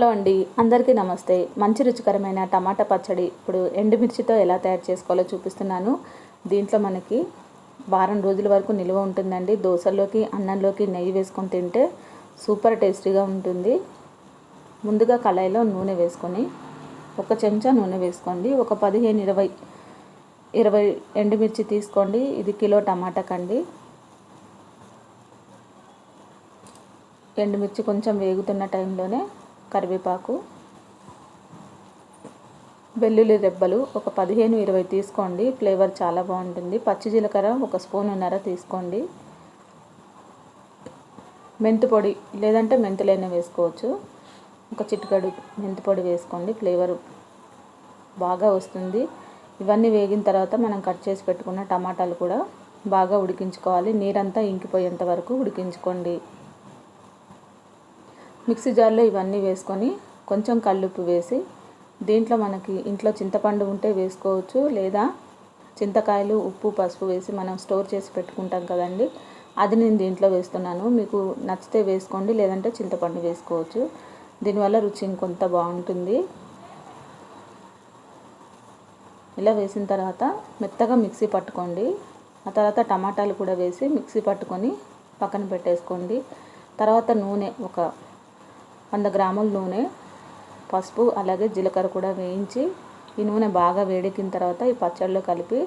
Hello అండి. అందరికీ నమస్తే. మంచి రుచికరమైన టమాటా పచ్చడి ఇప్పుడు ఎండుమిర్చితో ఎలా తయారు చేసుకోవాలో చూపిస్తున్నాను. దీంట్లో మనకి వారం రోజుల వరకు నిల్వ ఉంటుందండి. దోశల్లోకి అన్నంలోకి నెయ్యి వేసుకొని తింటే సూపర్ టేస్టీగా ఉంటుంది. ముందుగా కళాయిలో నూనె వేసుకొని ఒక చెంచా నూనె వేసుకోండి. ఒక పదిహేను ఇరవై ఇరవై ఎండుమిర్చి తీసుకోండి. ఇది కిలో టమాటా కండి. ఎండుమిర్చి కొంచెం వేగుతున్న టైంలోనే కరివేపాకు వెల్లుల్లి రెబ్బలు ఒక పదిహేను ఇరవై తీసుకోండి. ఫ్లేవర్ చాలా బాగుంటుంది. పచ్చి జీలకర్ర ఒక స్పూన్ ఉన్నర తీసుకోండి. మెంతి పొడి లేదంటే మెంతులైనా వేసుకోవచ్చు. ఒక చిటికడు మెంతి పొడి వేసుకోండి. ఫ్లేవర్ బాగా వస్తుంది. ఇవన్నీ వేగిన తర్వాత మనం కట్ చేసి పెట్టుకున్న టమాటాలు కూడా బాగా ఉడికించుకోవాలి. నీరంతా ఇంకిపోయేంత వరకు ఉడికించుకోండి. మిక్సీ జార్లో ఇవన్నీ వేసుకొని కొంచెం కల్లుప్పు వేసి దీంట్లో మనకి ఇంట్లో చింతపండు ఉంటే వేసుకోవచ్చు లేదా చింతకాయలు ఉప్పు పసుపు వేసి మనం స్టోర్ చేసి పెట్టుకుంటాం కదండి. అది నేను దీంట్లో వేస్తున్నాను. మీకు నచ్చితే వేసుకోండి లేదంటే చింతపండు వేసుకోవచ్చు. దీనివల్ల రుచి ఇంకొంత బాగుంటుంది. ఇలా వేసిన తర్వాత మెత్తగా మిక్సీ పట్టుకోండి. ఆ తర్వాత టమాటాలు కూడా వేసి మిక్సీ పట్టుకొని పక్కన పెట్టేసుకోండి. తర్వాత నూనె ఒక వంద గ్రాముల నూనె పసుపు అలాగే జీలకర్ర కూడా వేయించి ఈ నూనె బాగా వేడెక్కిన తర్వాత ఈ పచ్చడిలో కలిపి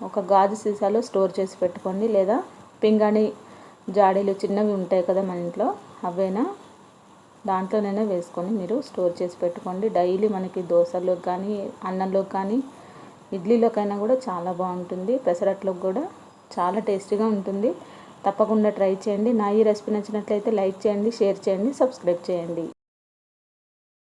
ఒక గాజు సీసాలో స్టోర్ చేసి పెట్టుకోండి. లేదా పింగాణి జాడీలు చిన్నవి ఉంటాయి కదా మన ఇంట్లో అవైనా దాంట్లోనైనా వేసుకొని మీరు స్టోర్ చేసి పెట్టుకోండి. డైలీ మనకి దోశలోకి కానీ అన్నంలోకి కానీ ఇడ్లీలోకైనా కూడా చాలా బాగుంటుంది. పెసరట్లోకి కూడా చాలా టేస్టీగా ఉంటుంది. తప్పకుండా ట్రై చేయండి. నా ఈ రెసిపీ నచ్చినట్లయితే లైక్ చేయండి షేర్ చేయండి సబ్స్క్రైబ్ చేయండి.